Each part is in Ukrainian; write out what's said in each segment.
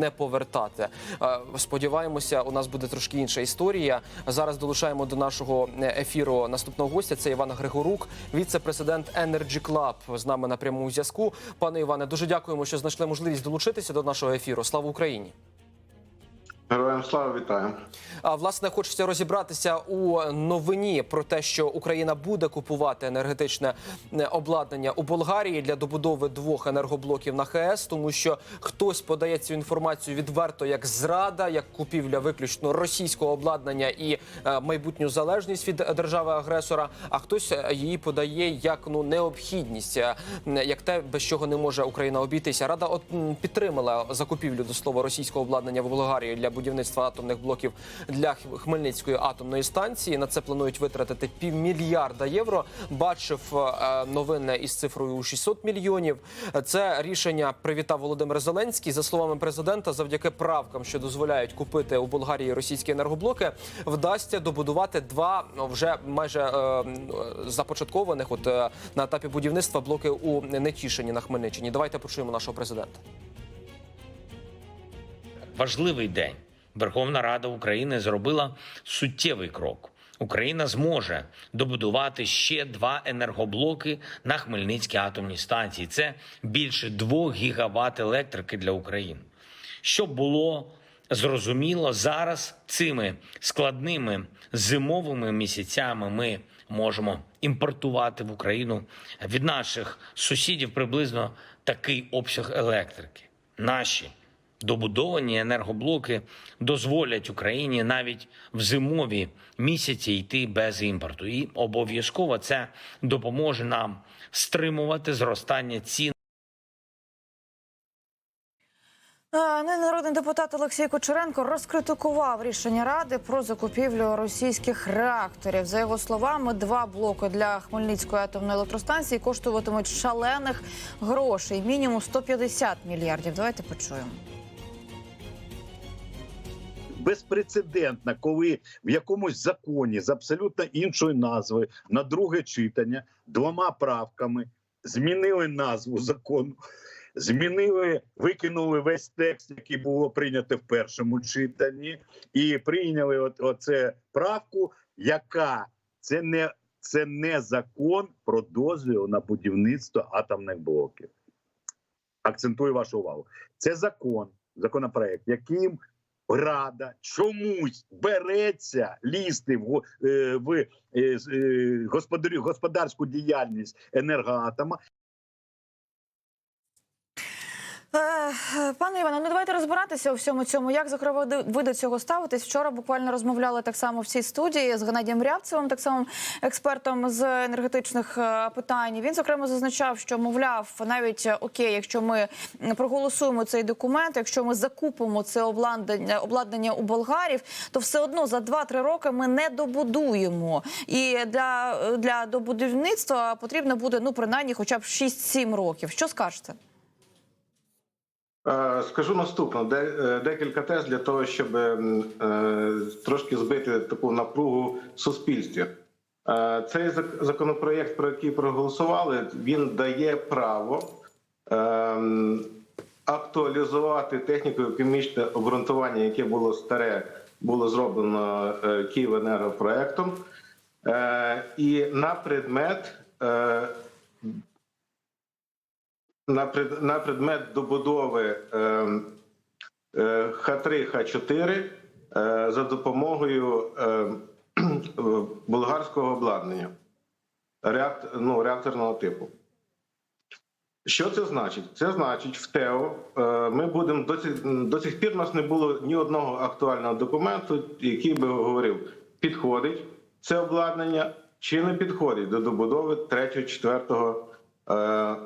не повертати. Е, Сподіваємося, у нас буде трошки інша історія. Зараз долучаємо до нашого е, ефіру наступного гостя. Це Іван Григорук, віце-президент Energy Club з нами на прямому зв'язку. Пане Іване, дуже дякуємо, що знайшли можливість долучитися до нашого ефіру. Слава Україні! Героям слава вітаю. А власне хочеться розібратися у новині про те, що Україна буде купувати енергетичне е, обладнання у Болгарії для добудови двох енергоблоків на ХЕС, тому що хтось подає цю інформацію відверто як зрада, як купівля виключно російського обладнання і е, майбутню залежність від держави-агресора. А хтось е, її подає як ну необхідність, як те, без чого не може Україна обійтися. Рада от підтримала закупівлю до слова російського обладнання в Болгарії для будівництва атомних блоків для Хмельницької атомної станції. На це планують витратити півмільярда євро. Бачив е, новини із цифрою у 600 мільйонів. Це рішення привітав Володимир Зеленський. За словами президента, завдяки правкам, що дозволяють купити у Болгарії російські енергоблоки, вдасться добудувати два вже майже е, започаткованих, от е, на етапі будівництва блоки у Нетішині на Хмельниччині. Давайте почуємо нашого президента. важливий день. Верховна Рада України зробила суттєвий крок. Україна зможе добудувати ще два енергоблоки на Хмельницькій атомній станції. Це більше 2 гігават електрики для України. Щоб було зрозуміло, зараз цими складними зимовими місяцями ми можемо імпортувати в Україну від наших сусідів приблизно такий обсяг електрики. Наші Добудовані енергоблоки дозволять Україні навіть в зимові місяці йти без імпорту, і обов'язково це допоможе нам стримувати зростання цін ну, Народний депутат Олексій Кучеренко розкритикував рішення ради про закупівлю російських реакторів. За його словами, два блоки для Хмельницької атомної електростанції коштуватимуть шалених грошей, мінімум 150 мільярдів. Давайте почуємо. Безпрецедентна, коли в якомусь законі з абсолютно іншою назвою на друге читання двома правками змінили назву закону, змінили, викинули весь текст, який було прийнято в першому читанні, і прийняли от, оце правку, яка це не це не закон про дозвіл на будівництво атомних блоків. Акцентую вашу увагу. Це закон, законопроект, яким Рада. Чомусь береться лізти в, е, в е, е, господарську діяльність енергоатома Пане Іване, ну давайте розбиратися у всьому цьому. Як зокрема ви- ви до цього ставитесь? Вчора буквально розмовляли так само в цій студії з Геннадієм Рябцевим, так само експертом з енергетичних е, питань. Він зокрема зазначав, що мовляв, навіть е, окей, якщо ми проголосуємо цей документ, якщо ми закупимо це обладнання, обладнання у болгарів, то все одно за 2-3 роки ми не добудуємо. І для, для добудівництва потрібно буде ну принаймні, хоча б 6-7 років. Що скажете? Е, Скажу наступно: е, декілька тез для того, щоб е, трошки збити таку напругу в суспільстві. Цей зак- законопроєкт, про який проголосували, він дає право актуалізувати техніко-економічне обґрунтування, яке було старе, було зроблено Київенергопроектом, і на предмет. Е, на пред, на предмет добудови е, е, Х3, Х4 е, за допомогою е, болгарського обладнання ну, реакторного типу. Що це значить? Це значить, в ТЕО е, ми будемо до цих, до цих пір у нас не було ні одного актуального документу, який би говорив, підходить це обладнання чи не підходить до добудови 3-4 е,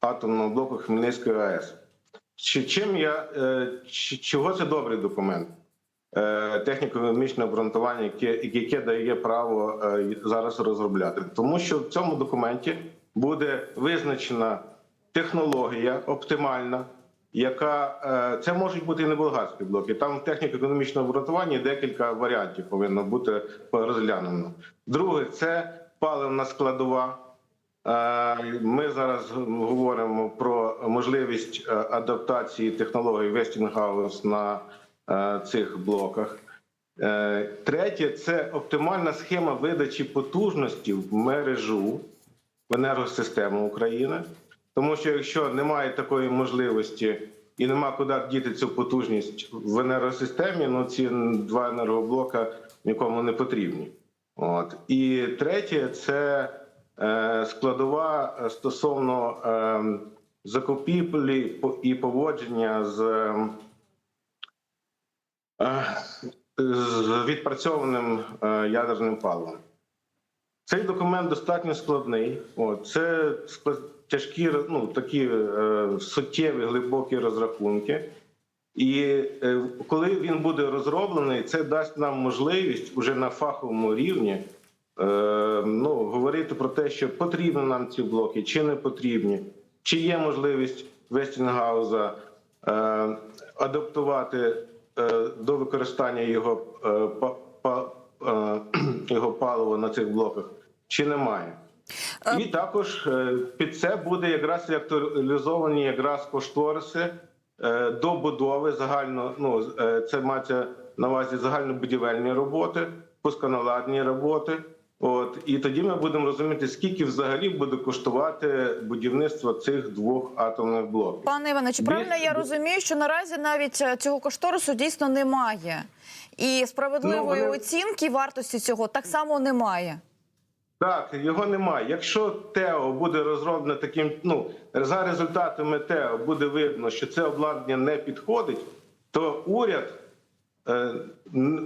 атомного блоку Хмельницької АЕС. Чи чим я е, чого це добрий документ? Е, Техніко-економічне обґрунтування, яке, яке дає право е, зараз розробляти, тому що в цьому документі буде визначена технологія оптимальна, яка це можуть бути і не болгарські блоки. Там в техніко-економічному обґрунтуванні декілька варіантів повинно бути розглянено. Друге, це паливна складова. Ми зараз говоримо про можливість е, адаптації технологій Westinghouse на е, цих блоках. Е, Третє це оптимальна схема видачі потужності в мережу в енергосистему України. Тому що якщо немає такої можливості і нема куди діти цю потужність в енергосистемі, ну ці два енергоблока нікому не потрібні. От і третє це складова е, стосовно е, закупівлі і поводження з, е, відпрацьованим е, ядерним паливом. Цей документ достатньо складний. Це тяжкі, ну, такі е, суттєві глибокі розрахунки. І е, коли він буде розроблений, це дасть нам можливість уже на фаховому рівні е, ну, говорити про те, що потрібні нам ці блоки, чи не потрібні, чи є можливість Вестінгауза е, адаптувати е, до використання його, е, па, па, е, його палива на цих блоках, чи немає. І також е, під це буде якраз актуалізовані якраз кошториси е, до будови загально. Ну е, це мається на увазі загальнобудівельні роботи, пусконаладні роботи. От і тоді ми будемо розуміти, скільки взагалі буде коштувати будівництво цих двох атомних блоків. Пане Іване, чи правильно я розумію, що наразі навіть е, цього кошторису дійсно немає, і справедливої Ну, вони- оцінки вартості цього так само немає. Так, його немає. Якщо ТЕО буде розроблено таким, ну за результатами ТЕО буде видно, що це обладнання не підходить, то уряд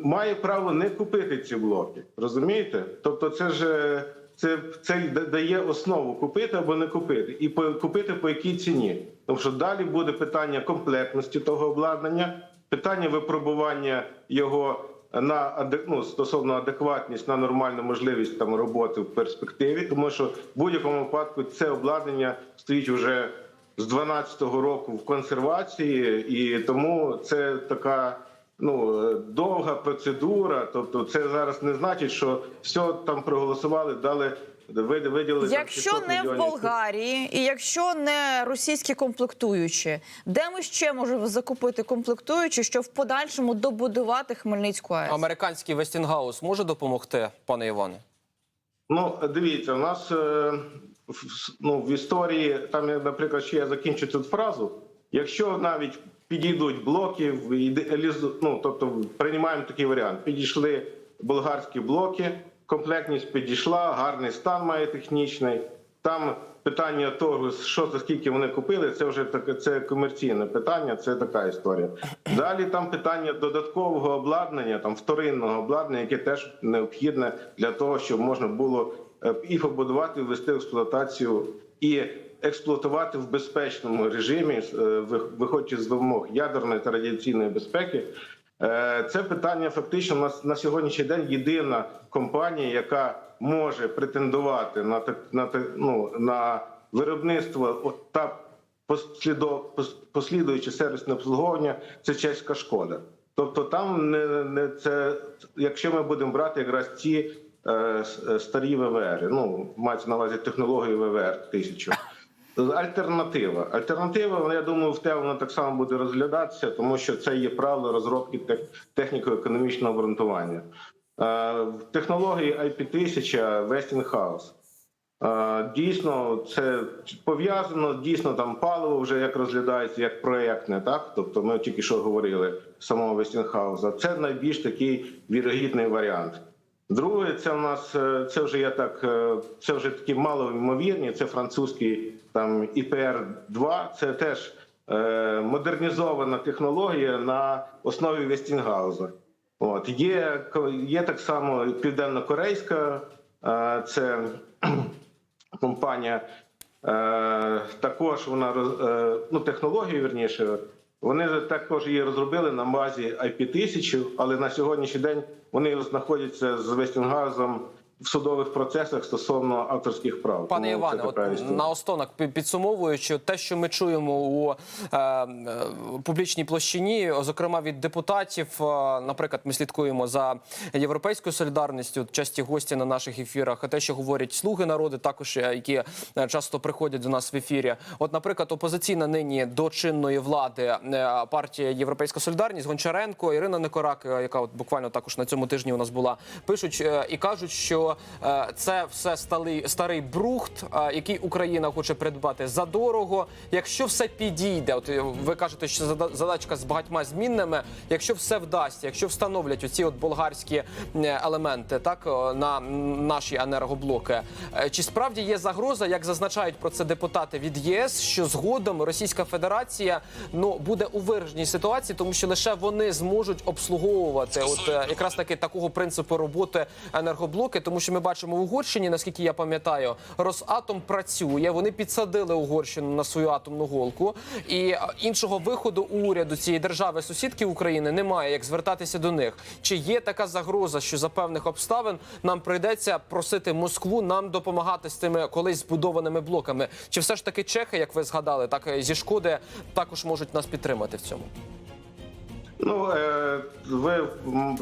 має право не купити ці блоки. Розумієте? Тобто, це ж е, це, це дає основу купити або не купити, і по, купити по якій ціні. Тому що далі буде питання комплектності того обладнання, питання випробування його на ну, стосовно адекватність на нормальну можливість там роботи в перспективі, тому що в будь-якому випадку це обладнання стоїть вже з 12-го року в консервації, і тому це така. Ну е, довга процедура, тобто це зараз не значить, що все там проголосували, дали вид- виділили. Якщо 600 не в. Болгарії, і якщо не російські комплектуючі, де ми ще можемо закупити комплектуючі, щоб в подальшому добудувати Хмельницьку АЕС? Американський Вестінгаус може допомогти, пане Іване? Ну, дивіться, у нас е, в- ну, в історії, там, я, наприклад, ще я закінчу цю фразу. Якщо навіть підійдуть блоки, ну, тобто приймаємо такий варіант. Підійшли болгарські блоки, комплектність підійшла, гарний стан має технічний. Там питання того, що за скільки вони купили, це вже таке це комерційне питання, це така історія. Далі там питання додаткового обладнання, там вторинного обладнання, яке теж необхідне для того, щоб можна було е, і побудувати, ввести в експлуатацію і експлуатувати в безпечному режимі, е, виходячи з вимог ядерної та радіаційної безпеки. Е, Це питання фактично на, на сьогоднішній день єдина компанія, яка може претендувати на на ну, на виробництво та послідуюче сервісне обслуговування. Це чеська шкода. Тобто, там не, не це, якщо ми будемо брати якраз ці е, старі ВВР, ну мається на увазі технологію ВВР 1000. Альтернатива. Альтернатива, я думаю, в те так само буде розглядатися, тому що це є правило розробки техніко-економічного обґрунтування. Е, В технології IP1000 Westinghouse. Е, Дійсно, це пов'язано. Дійсно, там паливо вже як розглядається як проєктне, так тобто ми тільки що говорили самого Вестінхауза. Це найбільш такий вірогідний варіант. Друге, це у нас е, це вже я так, е, це вже такі малоймовірні. Це французький там іпр 2 Це теж е, модернізована технологія на основі Вестінгауза. От є, є так само південно-корейська, е, це компанія. Е, також вона роз- е, ну, технологію вірніше. Вони також її розробили на базі IP1000, але на сьогоднішній день вони знаходяться з Вестінгаузом в судових процесах стосовно авторських прав. Пане Тому Іване, от історія. наостанок підсумовуючи, те, що ми чуємо у е, е, публічній площині, зокрема від депутатів, е, наприклад, ми слідкуємо за європейською солідарністю, часті гості на наших ефірах, а те, що говорять слуги народу, також е, які часто приходять до нас в ефірі. От, наприклад, опозиційна нині до чинної влади партія Європейська Солідарність Гончаренко, Ірина Никорак, е, яка от буквально також на цьому тижні у нас була, пишуть і кажуть, що е, це все старий, старий брухт, е, який Україна хоче придбати задорого. Якщо все підійде, от е, ви кажете, що зада- задачка з багатьма змінними. Якщо все вдасться, якщо встановлять оці от болгарські елементи, так на наші енергоблоки, чи справді є загроза, як зазначають про це депутати від ЄС, що згодом Російська Федерація ну буде у вираженій ситуації, тому що лише вони зможуть обслуговувати от якраз таки такого принципу роботи енергоблоки, тому що ми бачимо в Угорщині, наскільки я пам'ятаю, Росатом працює. Вони підсадили Угорщину на свою атомну голку, і е, іншого виходу у уряду цієї держави сусідки України немає, як звертатися до них. Чи є така загроза, що за певних обставин нам прийдеться просити Москву нам допомагати з тими колись збудованими блоками? Чи все ж таки чехи, як ви згадали, так е, зі шкоди також можуть нас підтримати в цьому? Ну, е, ви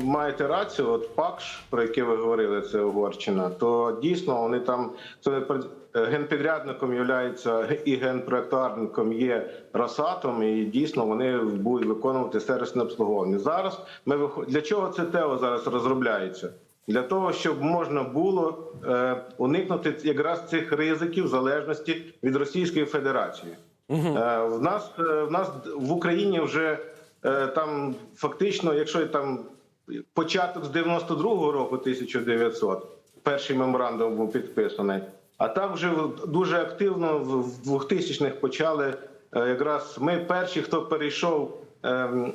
маєте рацію, от ПАКШ, про який ви говорили, це Угорщина, то дійсно вони там це е, генпідрядником являється і генпроектарником є Росатом, і дійсно вони будуть виконувати сервісне обслуговування. Зараз ми виход... для чого це ТЕО зараз розробляється? Для того щоб можна було е, уникнути якраз цих ризиків залежності від Російської Федерації. Е, в нас в нас в Україні вже там фактично, якщо там початок з 92-го року, 1900, перший меморандум був підписаний. А там вже дуже активно в в 2000-х почали е, якраз ми перші, хто перейшов ем,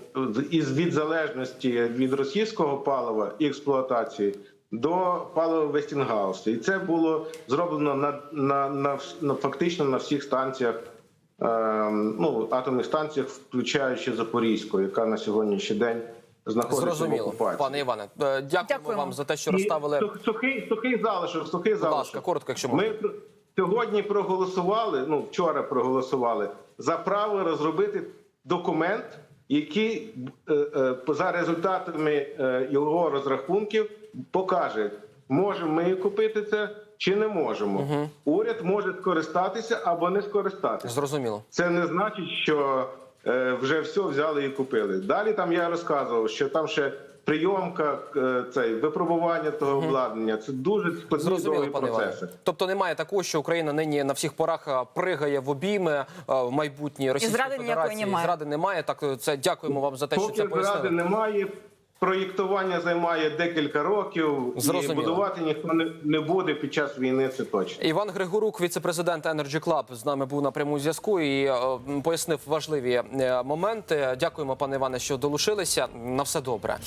із від залежності від російського палива і експлуатації до палива Вестінгаус. І це було зроблено на, на, на, на фактично на всіх станціях ну, атомних станціях, включаючи Запорізьку, яка на сьогоднішній день знаходиться в Зрозуміло, окупації. пане Іване. е, Дякуємо, Дякуємо. вам за те, що розставили. сух- сухий, сухий залишок, сухий Будь залишок. ласка, коротко, якщо можна. Ми сьогодні проголосували. Ну вчора проголосували за право розробити документ, який е, е, за результатами його розрахунків покаже, можемо ми купити це чи не можемо. Уряд може скористатися або не скористатися. Зрозуміло. Це не значить, що е, вже все взяли і купили. Далі там я розказував, що там ще прийомка, е, цей випробування того обладнання. Це дуже складні довгі процеси. Тобто немає такого, що Україна нині на всіх порах пригає в обійми е, в майбутній Російської зради ніякої Федерації. немає. Зради немає. Так це дякуємо вам за те, що Поки це зради пояснили. немає. Проєктування займає декілька років, Зрозуміло. і будувати ніхто не, буде під час війни. Це точно. Іван Григорук, віцепрезидент Energy Club, з нами був на прямому зв'язку і е, пояснив важливі е, моменти. Дякуємо, пане Іване, що долучилися. На все добре.